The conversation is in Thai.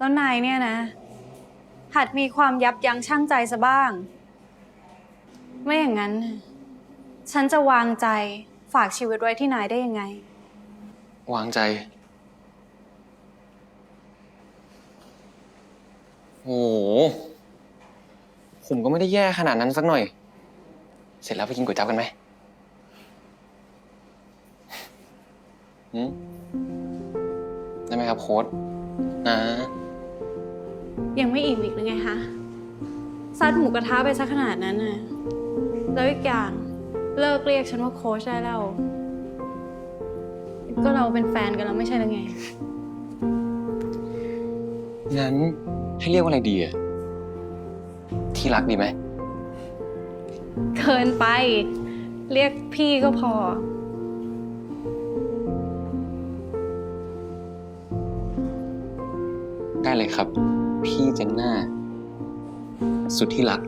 แล้วนายเนี่ยนะ หัดมีความยับยั้งชั่งใจซะบ้าง ไม่อย่างนั้น ฉันจะวางใจฝากชีวิตไว้ที่นายได้ยังไง วางใจ โอ้โห ผมก็ไม่ได้แย่ขนาดนั้นสักหน่อย เสร็จแล้วไปกินก๋วยจั๊บกันไหมหืมได้ไหมครับโค้ดนะ ยังไม่อิ่มอีกหรือไงคะซัดหมูกระทะไปซะขนาดนั้นน่ะแล้วอีกอย่างเลิกเรียกฉันว่าโค้ชได้แล้ว ก็เราเป็นแฟนกันแล้วไม่ใช่หรือไง งั้นให้เรียกว่าอะไรดีอะที่รักดีไหมเกินไป เรียกพี่ก็พอ ได้เลยครับ พี่เจนน่า สุดที่รัก